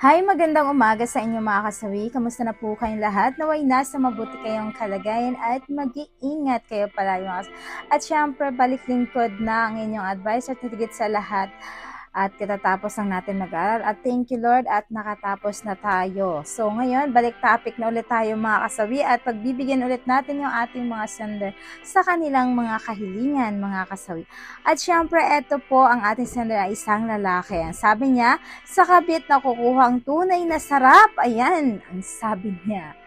Hi, magandang umaga sa inyo mga kasawi. Kamusta na po kayong lahat? Naway nasa mabuti kayong kalagayan at mag-iingat kayo mga kasawi. At syempre, balik lingkod na ang inyong advice at higit sa lahat at katatapos lang natin mag-aral. At thank you Lord at nakatapos na tayo. So ngayon, balik topic na ulit tayo mga kasawi at pagbibigyan ulit natin yung ating mga sender sa kanilang mga kahilingan mga kasawi. At syempre, eto po ang ating sender ay isang lalaki. Ang sabi niya, sa kabit na kukuha ang tunay na sarap. Ayan, ang sabi niya.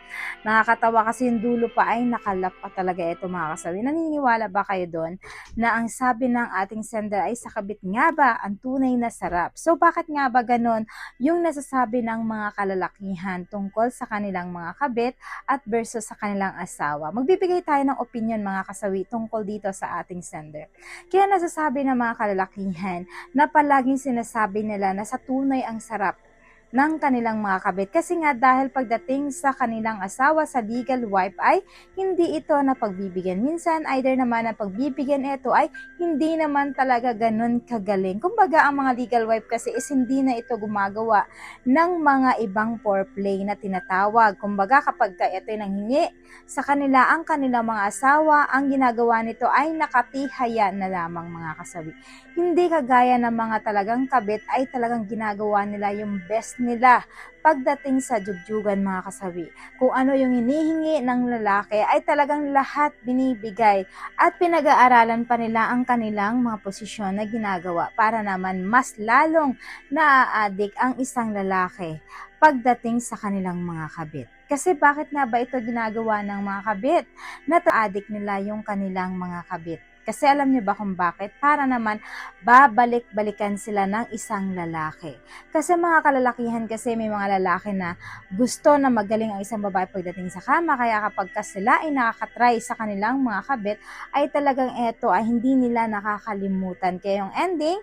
Nakakatawa kasi yung dulo pa ay nakalap pa talaga ito mga kasawi. Naniniwala ba kayo doon na ang sabi ng ating sender ay sa kabit nga ba ang tunay na sarap? So bakit nga ba ganon yung nasasabi ng mga kalalakihan tungkol sa kanilang mga kabit at versus sa kanilang asawa? Magbibigay tayo ng opinion mga kasawi tungkol dito sa ating sender. Kaya nasasabi ng mga kalalakihan na palaging sinasabi nila na sa tunay ang sarap ng kanilang mga kabit. Kasi nga dahil pagdating sa kanilang asawa sa legal wife ay hindi ito na pagbibigyan. Minsan either naman ang pagbibigyan ito ay hindi naman talaga ganun kagaling. Kumbaga ang mga legal wife kasi is hindi na ito gumagawa ng mga ibang foreplay na tinatawag. Kumbaga kapag ka ito ay nanghingi sa kanila ang kanilang mga asawa, ang ginagawa nito ay nakatihaya na lamang mga kasabi. Hindi kagaya ng mga talagang kabit ay talagang ginagawa nila yung best nila pagdating sa jugjuggan mga kasawi. Kung ano yung hinihingi ng lalaki ay talagang lahat binibigay at pinag-aaralan pa nila ang kanilang mga posisyon na ginagawa para naman mas lalong naaadik ang isang lalaki pagdating sa kanilang mga kabit. Kasi bakit nga ba ito ginagawa ng mga kabit? Nata-addict nila yung kanilang mga kabit. Kasi alam niyo ba kung bakit? Para naman babalik-balikan sila ng isang lalaki. Kasi mga kalalakihan kasi may mga lalaki na gusto na magaling ang isang babae pagdating sa kama. Kaya kapag ka sila ay nakakatry sa kanilang mga kabit, ay talagang eto ay hindi nila nakakalimutan. Kaya yung ending,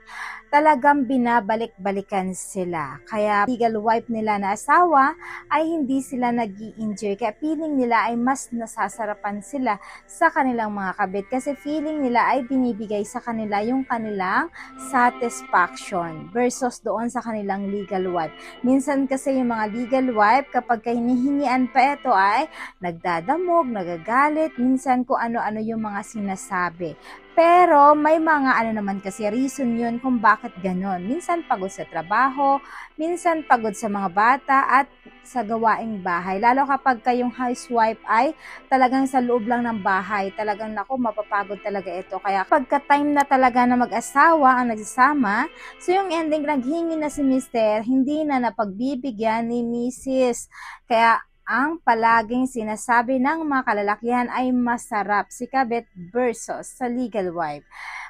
talagang binabalik-balikan sila. Kaya legal wife nila na asawa ay hindi sila nag enjoy Kaya feeling nila ay mas nasasarapan sila sa kanilang mga kabit. Kasi feeling nila ay binibigay sa kanila yung kanilang satisfaction versus doon sa kanilang legal wife. Minsan kasi yung mga legal wife, kapag hinihingian pa ito ay nagdadamog, nagagalit, minsan kung ano-ano yung mga sinasabi. Pero may mga ano naman kasi reason yun kung bakit ganon. Minsan pagod sa trabaho, minsan pagod sa mga bata at sa gawaing bahay. Lalo kapag kayong housewife ay talagang sa loob lang ng bahay. Talagang nako mapapagod talaga ito. Kaya pagka time na talaga na mag-asawa ang nagsasama, so yung ending naghingi na si Mister, hindi na napagbibigyan ni Mrs. Kaya ang palaging sinasabi ng mga kalalakihan ay masarap si kabit versus sa legal wife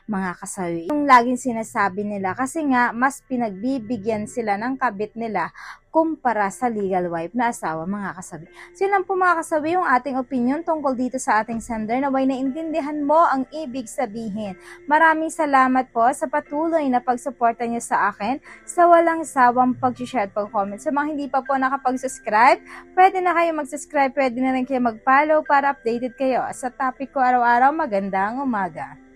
mga kasawi. Yung laging sinasabi nila kasi nga mas pinagbibigyan sila ng kabit nila kumpara sa legal wife na asawa mga kasabi. So yun lang po mga kasabi yung ating opinion tungkol dito sa ating sender na way naintindihan mo ang ibig sabihin. Maraming salamat po sa patuloy na pagsuporta niyo sa akin sa walang sawang pag-share at pag-comment. Sa mga hindi pa po nakapag-subscribe, pwede na kayo mag-subscribe, pwede na rin kayo mag-follow para updated kayo sa topic ko araw-araw. Magandang umaga!